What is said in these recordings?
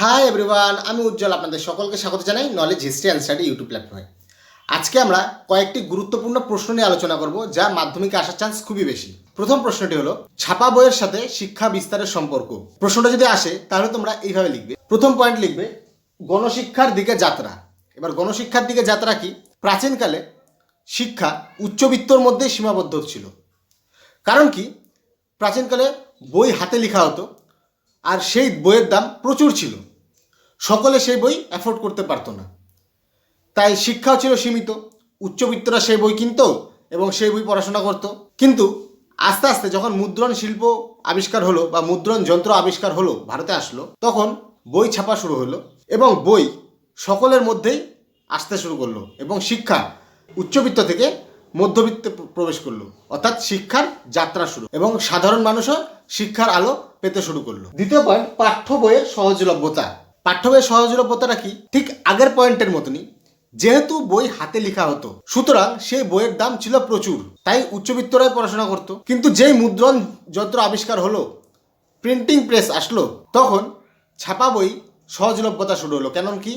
Hi everyone আমি উজ্জ্বল, আপনাদের সকলকে স্বাগত জানাই knowledge history and study YouTube প্ল্যাটফর্মে আজকে আমরা কয়েকটি গুরুত্বপূর্ণ প্রশ্ন নিয়ে আলোচনা করব, যা মাধ্যমিকে আসার চান্স খুবই বেশি। প্রথম প্রশ্নটি হলো, ছাপা বইয়ের সাথে শিক্ষা বিস্তারের সম্পর্ক। প্রশ্নটা যদি আসে, তাহলে তোমরা এইভাবে লিখবে। প্রথম পয়েন্ট লিখবে, গণশিক্ষার দিকে যাত্রা। এবার গণশিক্ষার দিকে যাত্রা কি? প্রাচীনকালে শিক্ষা উচ্চবিত্তর মধ্যে সীমাবদ্ধ ছিল। কারণ কি? প্রাচীনকালে বই হাতে লেখা হতো, আর সেই বইয়ের দাম প্রচুর ছিল। সকলে সেই বই অ্যাফোর্ড করতে পারতো না। তাই শিক্ষাও ছিল সীমিত, উচ্চবিত্তরা সেই বই কিনতো এবং সেই বই পড়াশোনা করতো। কিন্তু আস্তে আস্তে যখন মুদ্রণ শিল্প আবিষ্কার হলো বা মুদ্রণ যন্ত্র আবিষ্কার হলো ভারতে আসলো, তখন বই ছাপা শুরু হলো এবং বই সকলের মধ্যেই আসতে শুরু করল এবং শিক্ষা উচ্চবিত্ত থেকে মধ্যবিত্তে প্রবেশ করল। অর্থাৎ শিক্ষার যাত্রা শুরু এবং সাধারণ মানুষও শিক্ষার আলো পেতে শুরু করল। দ্বিতীয় পয়েন্ট পাঠ্য বইয়ের সহজলভ্যতা। পাঠ্য বইয়ের সহজলভ্যতাটা কি? ঠিক আগের পয়েন্টের মতনই, যেহেতু বই হাতে লেখা হতো, সুতরাং সেই বইয়ের দাম ছিল প্রচুর, তাই উচ্চবিত্তরাই পড়াশোনা করতো। কিন্তু যেই মুদ্রণ যন্ত্র আবিষ্কার হলো প্রিন্টিং প্রেস আসলো, তখন ছাপা বই সহজলভ্যতা শুরু হলো। কেন কি?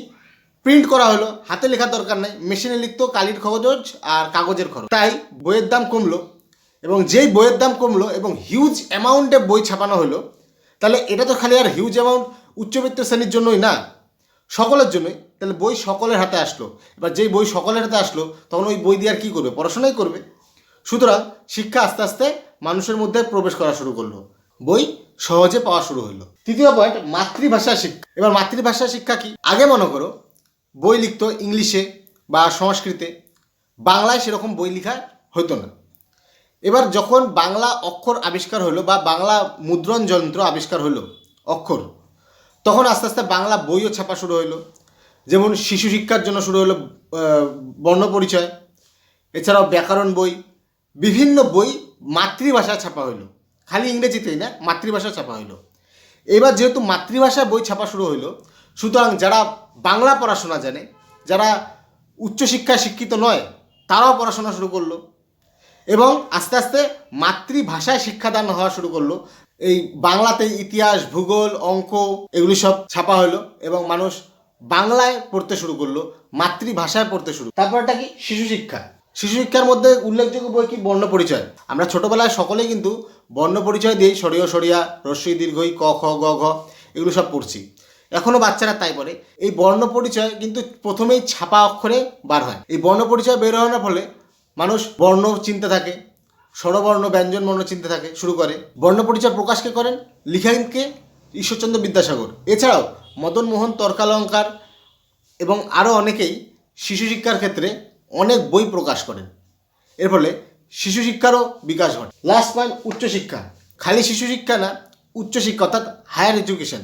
প্রিন্ট করা হলো, হাতে লেখার দরকার নাই মেশিনে লিখতো কালির খরচ আর কাগজের খরচ। তাই বইয়ের দাম কমলো, এবং যেই বইয়ের দাম কমলো, এবং হিউজ অ্যামাউন্টে বই ছাপানো হলো, তাহলে এটা তো খালি আর হিউজ অ্যামাউন্ট উচ্চবিত্ত শ্রেণির জন্যই না, সকলের জন্যই। তাহলে বই সকলের হাতে আসলো। এবার যেই বই সকলের হাতে আসলো, তখন ওই বই দিয়ে আর কী করবে? পড়াশোনাই করবে। সুতরাং শিক্ষা আস্তে আস্তে মানুষের মধ্যে প্রবেশ করা শুরু করল। বই সহজে পাওয়া শুরু হলো। তৃতীয় পয়েন্ট মাতৃভাষা শিক্ষা। এবার মাতৃভাষা শিক্ষা কি? আগে মনে করো, বই লিখতো ইংলিশে বা সংস্কৃতে। বাংলায় সেরকম বই লেখা হতো না। এবার যখন বাংলা অক্ষর আবিষ্কার হলো বা বাংলা মুদ্রণ যন্ত্র আবিষ্কার হলো, অক্ষর তখন আস্তে আস্তে বাংলা বইও ছাপা শুরু হলো যেমন শিশু শিক্ষার জন্য শুরু হলো বর্ণপরিচয় এছাড়াও ব্যাকরণ বই, বিভিন্ন বই মাতৃভাষায় ছাপা হলো খালি ইংরেজিতেই না, মাতৃভাষায় ছাপা হলো এবার যেহেতু মাতৃভাষায় বই ছাপা শুরু হলো সুতরাং যারা বাংলা পড়াশোনা জানে, যারা উচ্চশিক্ষায় শিক্ষিত নয়, তারাও পড়াশোনা শুরু করল। এবং আস্তে আস্তে মাতৃভাষায় শিক্ষাদান হওয়া শুরু করল। এই বাংলাতে ইতিহাস, ভূগোল, অঙ্ক এগুলি সব ছাপা হলো এবং মানুষ বাংলায় পড়তে শুরু করল, মাতৃভাষায় পড়তে শুরু। তারপরটা কি? শিশু শিক্ষা। শিশু শিক্ষার মধ্যে উল্লেখযোগ্য বই কি? বর্ণ পরিচয়। আমরা ছোটবেলায় সকলেই কিন্তু বর্ণ পরিচয় দিয়েই সরিয় সরিয়া রস্যই দীর্ঘই, ক, খ, গ, ঘ এগুলো সব পড়ছি। এখনও বাচ্চারা তাই পড়ে। এই বর্ণ পরিচয় কিন্তু প্রথমেই ছাপা অক্ষরে বার হয়। এই বর্ণ পরিচয় বের হওয়ার ফলে মানুষ বর্ণ চিনতে থাকে স্বরবর্ণ ব্যঞ্জন বর্ণ চিনতে থাকে, শুরু করে। বর্ণ পরিচয় প্রকাশকে করেন লিখাইনকে ঈশ্বরচন্দ্র বিদ্যাসাগর। এছাড়াও মদন মোহন তর্কালঙ্কার এবং আরও অনেকেই শিশু শিক্ষার ক্ষেত্রে অনেক বই প্রকাশ করেন। এর ফলে শিশু শিক্ষারও বিকাশ ঘটে। লাস্ট পয়েন্ট উচ্চশিক্ষা খালি শিশু শিক্ষা না উচ্চশিক্ষা অর্থাৎ হায়ার এডুকেশন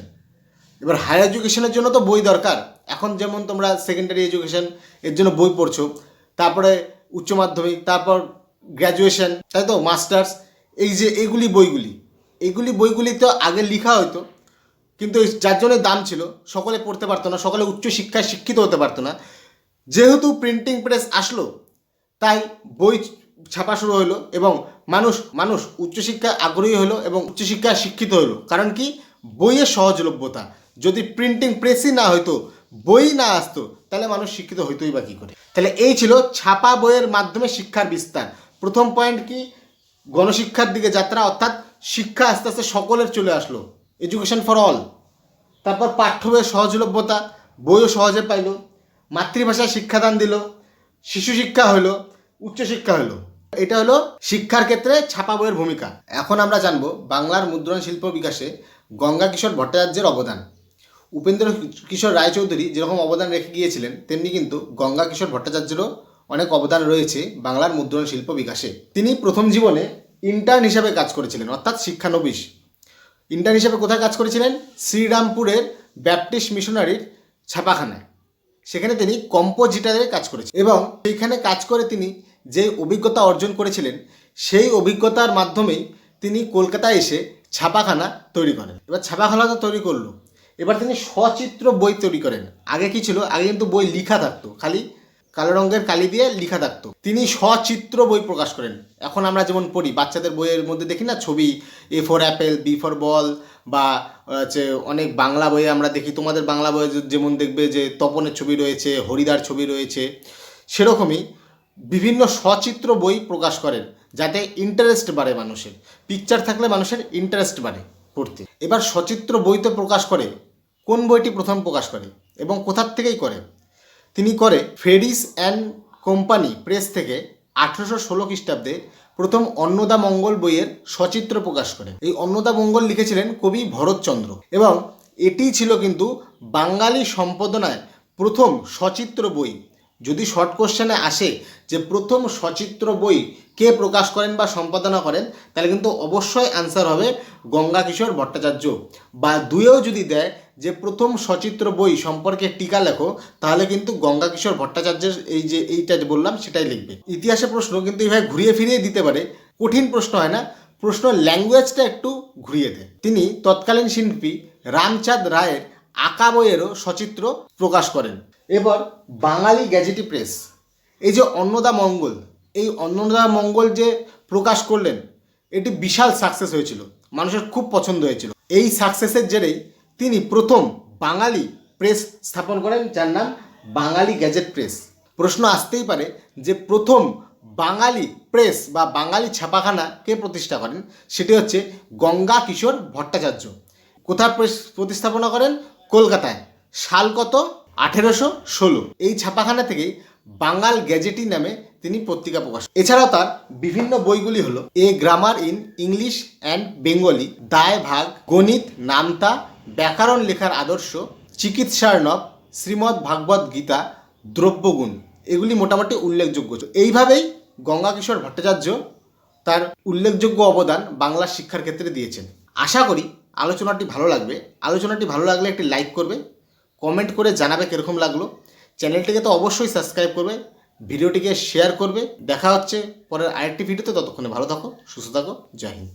এবার হায়ার এডুকেশনের জন্য তো বই দরকার। এখন যেমন তোমরা সেকেন্ডারি এডুকেশন এর জন্য বই পড়ছো, তারপরে উচ্চ মাধ্যমিক, তারপর গ্র্যাজুয়েশন তাই তো মাস্টার্স এই যে এগুলি বইগুলি। এগুলি বইগুলি তো আগে লেখা হতো কিন্তু যার জন্য দাম ছিল, সকলে পড়তে পারতো না, সকলে উচ্চশিক্ষায় শিক্ষিত হতে পারতো না। যেহেতু প্রিন্টিং প্রেস আসলো, তাই বই ছাপা শুরু হলো এবং মানুষ মানুষ উচ্চশিক্ষায় আগ্রহী হলো এবং উচ্চশিক্ষায় শিক্ষিত হলো কারণ কি? বইয়ের সহজলভ্যতা। যদি প্রিন্টিং প্রেসই না হতো বই না আসতো, তাহলে মানুষ শিক্ষিত হইতোই বা কী করে? তাহলে এই ছিল ছাপা বইয়ের মাধ্যমে শিক্ষার বিস্তার। প্রথম পয়েন্ট কি? গণশিক্ষার দিকে যাত্রা, অর্থাৎ শিক্ষা আস্তে আস্তে সকলের চলে আসলো। এডুকেশন ফর অল তারপর পাঠ্য বইয়ের সহজলভ্যতা, বইও সহজে পাইলো। মাতৃভাষায় শিক্ষাদান দিল, শিশু শিক্ষা হলো উচ্চশিক্ষা হলো এটা হলো শিক্ষার ক্ষেত্রে ছাপা বইয়ের ভূমিকা। এখন আমরা জানব বাংলার মুদ্রণ শিল্প বিকাশে গঙ্গা কিশোর ভট্টাচার্যের অবদান। উপেন্দ্র কিশোর রায়চৌধুরী যেরকম অবদান রেখে গিয়েছিলেন, তেমনি কিন্তু গঙ্গা কিশোর ভট্টাচার্যেরও অনেক অবদান রয়েছে বাংলার মুদ্রণ শিল্প বিকাশে। তিনি প্রথম জীবনে ইন্টার্ন হিসাবে কাজ করেছিলেন, অর্থাৎ শিক্ষানবিশ। ইন্টার্ন হিসাবে কোথায় কাজ করেছিলেন? শ্রীরামপুরের ব্যাপটিস্ট মিশনারির ছাপাখানায়। সেখানে তিনি কম্পোজিটারের কাজ করেছেন এবং সেইখানে কাজ করে তিনি যে অভিজ্ঞতা অর্জন করেছিলেন, সেই অভিজ্ঞতার মাধ্যমেই তিনি কলকাতায় এসে ছাপাখানা তৈরি করেন। এবার ছাপাখানা তো তৈরি করল। এবার তিনি সচিত্র বই তৈরি করেন। আগে কি ছিল? আগে কিন্তু বই লিখা থাকতো। খালি কালো রঙের কালি দিয়ে লিখা থাকতো। তিনি সচিত্র বই প্রকাশ করেন। এখন আমরা যেমন পড়ি, বাচ্চাদের বইয়ের মধ্যে দেখি না ছবি A for apple B for ball বা হচ্ছে অনেক বাংলা বইয়ে আমরা দেখি। তোমাদের বাংলা বইয়ে যেমন দেখবে যে তপনের ছবি রয়েছে, হরিদার ছবি রয়েছে, সেরকমই বিভিন্ন সচিত্র বই প্রকাশ করেন, যাতে ইন্টারেস্ট বাড়ে মানুষের। পিকচার থাকলে মানুষের ইন্টারেস্ট বাড়ে পড়তে। এবার সচিত্র বই তো প্রকাশ করে। কোন বইটি প্রথম প্রকাশ করে এবং কোথার থেকেই করে? তিনি করে ফেডিস অ্যান্ড কোম্পানি প্রেস থেকে আঠেরোশো ষোলো খ্রিস্টাব্দে প্রথম অন্নদা মঙ্গল বইয়ের সচিত্র প্রকাশ করে এই অন্নদা মঙ্গল লিখেছিলেন কবি ভরতচন্দ্র এবং এটি ছিল কিন্তু বাঙালি সম্পাদনায় প্রথম সচিত্র বই। যদি শর্ট কোশ্চেনে আসে যে প্রথম সচিত্র বই কে প্রকাশ করেন বা সম্পাদনা করেন, তাহলে কিন্তু অবশ্যই অ্যান্সার হবে গঙ্গা কিশোর ভট্টাচার্য। বা দুয়েও যদি দেয় যে প্রথম সচিত্র বই সম্পর্কে টিকা লেখো, তাহলে কিন্তু গঙ্গা কিশোর ভট্টাচার্যের এই যে এইটা বললাম, সেটাই লিখবে। ইতিহাসে প্রশ্ন কিন্তু এইভাবে ঘুরিয়ে ফিরিয়ে দিতে পারে, কঠিন প্রশ্ন হয় না। প্রশ্ন ল্যাঙ্গুয়েজটা একটু ঘুরিয়ে দেয়। তিনি তৎকালীন শিল্পী রামচাঁদ রায়ের আঁকা বইয়েরও সচিত্র প্রকাশ করেন। এবার বাঙালি গ্যাজেটি প্রেস, এই যে অন্নদা মঙ্গল, এই অন্নদা মঙ্গল যে প্রকাশ করলেন, এটি বিশাল সাকসেস হয়েছিল, মানুষের খুব পছন্দ হয়েছিল। এই সাকসেসের জেরেই তিনি প্রথম বাঙালি প্রেস স্থাপন করেন, যার নাম বাঙালি গ্যাজেট প্রেস। প্রশ্ন আসতেই পারে যে প্রথম বাঙালি প্রেস বা বাঙালি ছাপাখানা কে প্রতিষ্ঠা করেন? সেটি হচ্ছে গঙ্গা কিশোর ভট্টাচার্য। কোথায় প্রেস- প্রতিস্থাপনা করেন? কলকাতায়। সাল কত আঠেরোশো ষোলো। এই ছাপাখানা থেকেই বাঙাল গ্যাজেটি নামে তিনি পত্রিকা প্রকাশ এছাড়াও তার বিভিন্ন বইগুলি হলো a grammar in English and Bengali, দায় ভাগ, গণিত, নামতা, ব্যাকরণ লেখার আদর্শ, চিকিৎসার চিকিৎসার্ণব শ্রীমদ্ ভাগবত গীতা, দ্রব্যগুণ। এগুলি মোটামুটি উল্লেখযোগ্য। এইভাবেই গঙ্গা কিশোর ভট্টাচার্য তার উল্লেখযোগ্য অবদান বাংলা শিক্ষার ক্ষেত্রে দিয়েছেন। আশা করি আলোচনাটি ভালো লাগবে। আলোচনাটি ভালো লাগলে একটি লাইক করবে। কমেন্ট করে জানাবে কীরকম লাগল। চ্যানেলটিকে তো অবশ্যই সাবস্ক্রাইব করবে, ভিডিওটিকে শেয়ার করবে। দেখা হচ্ছে পরের আরেকটি ভিডিওতে, ততক্ষণে ভালো থাকো, সুস্থ থাকো, জয় হিন্দ।